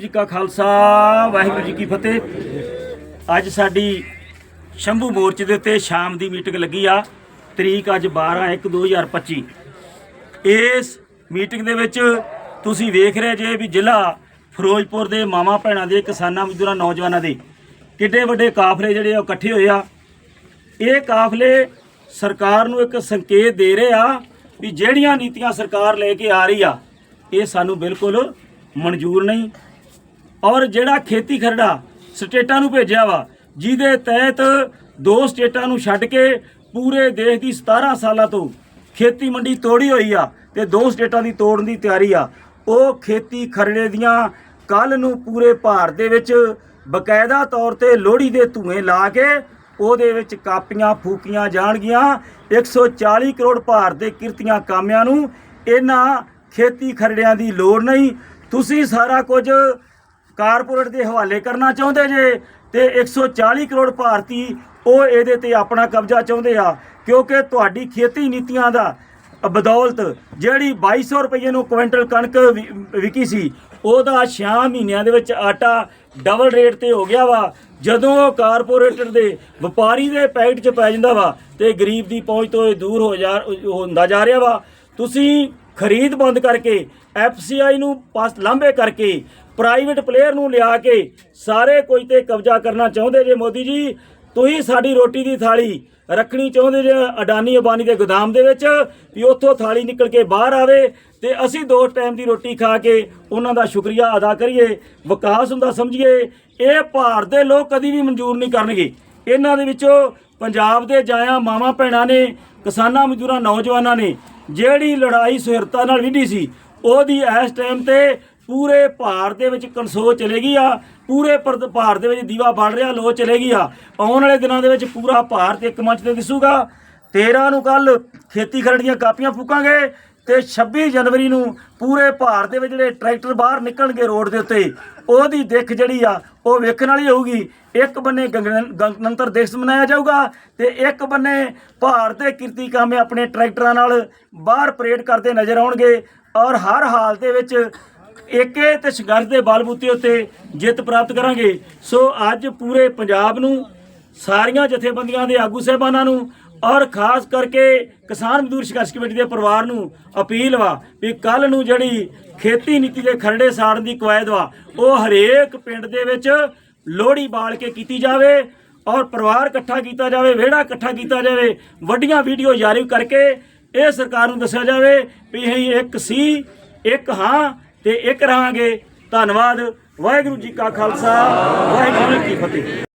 ਜੀ ਕਾ ਖਾਲਸਾ, ਵਾਹਿਗੁਰੂ ਜੀ ਕੀ ਫਤਿਹ। ਅੱਜ ਸਾਡੀ ਸ਼ੰਭੂ ਮੋਰਚੇ ਦੇ ਉੱਤੇ ਸ਼ਾਮ ਦੀ ਮੀਟਿੰਗ ਲੱਗੀ ਆ, ਤਰੀਕ ਅੱਜ 12 1 2025 ਇਸ ਮੀਟਿੰਗ ਦੇ ਵਿੱਚ ਤੁਸੀਂ ਵੇਖ ਰਹੇ ਜੇ ਵੀ ਜ਼ਿਲ੍ਹਾ ਫਿਰੋਜ਼ਪੁਰ ਦੇ ਮਾਮਾ ਭੈਣਾਂ ਦੇ, ਕਿਸਾਨਾਂ ਮਜ਼ਦੂਰਾਂ, ਨੌਜਵਾਨਾਂ ਦੇ ਕਿੱਡੇ ਵੱਡੇ ਕਾਫਲੇ ਜਿਹੜੇ ਆ ਉਹ ਇਕੱਠੇ ਹੋਏ ਆ। ਇਹ ਕਾਫਲੇ ਸਰਕਾਰ ਨੂੰ ਇੱਕ ਸੰਕੇਤ ਦੇ ਰਹੇ ਆ ਵੀ ਜਿਹੜੀਆਂ ਨੀਤੀਆਂ ਸਰਕਾਰ ਲੈ ਕੇ ਆ ਰਹੀ ਆ, ਇਹ ਸਾਨੂੰ ਬਿਲਕੁਲ ਮਨਜ਼ੂਰ ਨਹੀਂ। ਔਰ ਜਿਹੜਾ ਖੇਤੀ ਖਰੜਾ ਸਟੇਟਾਂ ਨੂੰ ਭੇਜਿਆ ਵਾ, ਜਿਹਦੇ ਤਹਿਤ ਦੋ ਸਟੇਟਾਂ ਨੂੰ ਛੱਡ ਕੇ ਪੂਰੇ ਦੇਸ਼ ਦੀ 17 ਸਾਲਾਂ ਤੋਂ ਖੇਤੀ ਮੰਡੀ ਤੋੜੀ ਹੋਈ ਆ ਤੇ ਦੋ ਸਟੇਟਾਂ ਦੀ ਤੋੜਨ ਦੀ ਤਿਆਰੀ ਆ, ਉਹ ਖੇਤੀ ਖਰੜੇ ਦੀਆਂ ਕੱਲ ਨੂੰ ਪੂਰੇ ਭਾਰਤ ਦੇ ਵਿੱਚ ਬਕਾਇਦਾ ਤੌਰ ਤੇ ਲੋਹੜੀ ਦੇ ਧੂਏ ਲਾ ਕੇ ਉਹਦੇ ਵਿੱਚ ਕਾਪੀਆਂ ਫੂਕੀਆਂ ਜਾਣਗੀਆਂ 140 ਕਰੋੜ ਭਾਰਤ ਦੇ ਕਿਰਤੀਆਂ ਕਾਮਿਆਂ ਨੂੰ, ਇਹਨਾਂ ਖੇਤੀ ਖਰੜਿਆਂ ਦੀ ਲੋੜ ਨਹੀਂ। ਤੁਸੀਂ ਸਾਰਾ ਕੁਝ ਕਾਰਪੋਰੇਟ ਦੇ ਹਵਾਲੇ ਕਰਨਾ ਚਾਹੁੰਦੇ ਜੇ ਤੇ 140 ਕਰੋੜ ਭਾਰਤੀ ਉਹ ਇਹਦੇ ਤੇ ਆਪਣਾ ਕਬਜ਼ਾ ਚਾਹੁੰਦੇ ਆ, ਕਿਉਂਕਿ ਤੁਹਾਡੀ ਖੇਤੀ ਨੀਤੀਆਂ ਦਾ ਬਦੌਲਤ ਜਿਹੜੀ 2200 ਰੁਪਏ ਨੂੰ ਕੁਇੰਟਲ ਕਣਕ ਵਿ- ਵਿਕੀ ਸੀ, ਉਹਦਾ 6 ਮਹੀਨਿਆਂ ਦੇ ਵਿੱਚ ਆਟਾ ਡਬਲ ਰੇਟ ਤੇ ਹੋ ਗਿਆ ਵਾ। ਜਦੋਂ ਉਹ ਕਾਰਪੋਰੇਟਰ ਦੇ ਵਪਾਰੀ ਦੇ ਪੈਕਟ 'ਚ ਪੈ ਜਾਂਦਾ ਵਾ ਤੇ ਗਰੀਬ ਦੀ ਪਹੁੰਚ ਤੋਂ ਇਹ ਦੂਰ ਹੋ ਜਾ ਹੁੰਦਾ ਜਾ ਰਿਹਾ ਵਾ। ਤੁਸੀਂ ਖਰੀਦ ਬੰਦ ਕਰਕੇ, ਐਫਸੀਆਈ ਨੂੰ ਪਾਸ ਲਾਂਭੇ ਕਰਕੇ, ਪ੍ਰਾਈਵੇਟ ਪਲੇਅਰ ਨੂੰ ਲਿਆ ਕੇ ਸਾਰੇ ਕੋਈ ਤੇ ਕਬਜ਼ਾ ਕਰਨਾ ਚਾਹੁੰਦੇ ਜੇ ਮੋਦੀ ਜੀ, ਤੁਸੀਂ ਸਾਡੀ ਰੋਟੀ ਦੀ ਥਾਲੀ ਰੱਖਣੀ ਚਾਹੁੰਦੇ ਜੇ ਅਡਾਨੀ ਅਬਾਨੀ ਦੇ ਗੋਦਾਮ ਦੇ ਵਿੱਚ, ਵੀ ਉੱਥੋਂ ਥਾਲੀ ਨਿਕਲ ਕੇ ਬਾਹਰ ਆਵੇ ਤੇ ਅਸੀਂ ਦੋ ਟਾਈਮ ਦੀ ਰੋਟੀ ਖਾ ਕੇ ਉਹਨਾਂ ਦਾ ਸ਼ੁਕਰੀਆ ਅਦਾ ਕਰੀਏ, ਵਿਕਾਸ ਹੁੰਦਾ ਸਮਝੀਏ, ਇਹ ਭਾਰਤ ਦੇ ਲੋਕ ਕਦੀ ਵੀ ਮਨਜ਼ੂਰ ਨਹੀਂ ਕਰਨਗੇ। ਇਹਨਾਂ ਦੇ ਵਿੱਚੋਂ ਪੰਜਾਬ ਦੇ ਜਾਇਆ ਮਾਵਾਂ ਭੈਣਾਂ ਨੇ ਕਿਸਾਨਾਂ ਮਜ਼ਦੂਰਾਂ, ਨੌਜਵਾਨਾਂ ਨੇ ਜਿਹੜੀ ਲੜਾਈ ਸੁਹਿਰਤਾ ਨਾਲ ਵਿਢੀ ਸੀ, ਉਹਦੀ ਇਸ ਟਾਈਮ ਤੇ ਪੂਰੇ ਭਾਰਤ ਦੇ ਵਿੱਚ ਕਨਸੋ ਚਲੇਗੀ ਆ, ਪੂਰੇ ਪਰਦ- ਭਾਰਤ ਦੇ ਵਿੱਚ ਦੀਵਾ ਬਣ ਰਿਹਾ ਲੋ ਚਲੇਗੀ ਆ। ਆਉਣ ਵਾਲੇ ਦਿਨਾਂ ਦੇ ਵਿੱਚ ਪੂਰਾ ਭਾਰਤ ਇੱਕ ਮੰਚ ਤੇ ਦਿਸੂਗਾ। 13 ਨੂੰ ਕੱਲ ਖੇਤੀ ਕਰਨ ਦੀਆਂ ਕਾਪੀਆਂ ਫੂਕਾਂਗੇ। ਤੇ 26 ਜਨਵਰੀ ਨੂੰ ਪੂਰੇ ਭਾਰਤ ਦੇ ਵਿੱਚ ਜਿਹੜੇ ਟਰੈਕਟਰ ਬਾਹਰ ਨਿਕਲਣਗੇ ਰੋਡ ਦੇ ਉੱਤੇ, ਉਹਦੀ ਦਿੱਖ ਜਿਹੜੀ ਆ, ਉਹ ਵੇਖਣ ਵਾਲੀ ਹੋਊਗੀ। ਇੱਕ ਬੰਨੇ ਗੰਗਨ- ਗਣਤੰਤਰ ਦਿਵਸ ਮਨਾਇਆ ਜਾਊਗਾ ਤੇ ਇੱਕ ਬੰਨੇ ਭਾਰਤ ਦੇ ਕਿਰਤੀ ਕਾਮੇ ਆਪਣੇ ਟਰੈਕਟਰਾਂ ਨਾਲ ਬਾਹਰ ਪਰੇਡ ਕਰਦੇ ਨਜ਼ਰ ਆਉਣਗੇ ਔਰ ਹਰ ਹਾਲ ਦੇ ਵਿੱਚ ਏਕੇ ਤੇ ਸੰਘਰਸ਼ ਦੇ ਬਲਬੂਤੇ ਉੱਤੇ ਜਿੱਤ ਪ੍ਰਾਪਤ ਕਰਾਂਗੇ। ਸੋ ਅੱਜ ਪੂਰੇ ਪੰਜਾਬ ਨੂੰ, ਸਾਰੀਆਂ ਜਥੇਬੰਦੀਆਂ ਦੇ ਆਗੂ ਸਹਿਬਾਨਾਂ ਨੂੰ ਔਰ ਖਾਸ ਕਰਕੇ ਕਿਸਾਨ ਮਜ਼ਦੂਰ ਸੰਘਰਸ਼ ਕਮੇਟੀ ਦੇ ਪਰਿਵਾਰ ਨੂੰ ਅਪੀਲ ਵਾ ਵੀ ਕੱਲ ਨੂੰ ਜਿਹੜੀ ਖੇਤੀ ਨੀਤੀ ਦੇ ਖਰੜੇ ਸਾੜਨ ਦੀ ਕਵਾਇਦ ਵਾ, ਉਹ ਹਰੇਕ ਪਿੰਡ ਦੇ ਵਿੱਚ ਲੋਹੜੀ ਬਾਲ ਕੇ ਕੀਤੀ ਜਾਵੇ ਔਰ ਪਰਿਵਾਰ ਇਕੱਠਾ ਕੀਤਾ ਜਾਵੇ, ਵਿਹੜਾ ਇਕੱਠਾ ਕੀਤਾ ਜਾਵੇ, ਵੱਡੀਆਂ ਵੀਡੀਓ ਜਾਰੀ ਕਰਕੇ ਇਹ ਸਰਕਾਰ ਨੂੰ ਦੱਸਿਆ ਜਾਵੇ ਵੀ ਅਸੀਂ ਇੱਕ ਸੀ, ਇੱਕ ਹਾਂ ਤੇ ਇੱਕ ਰਹਾਂਗੇ। ਧੰਨਵਾਦ। ਵਾਹਿਗੁਰੂ ਜੀ ਕਾ ਖਾਲਸਾ, ਵਾਹਿਗੁਰੂ ਜੀ ਕੀ ਫਤਿਹ।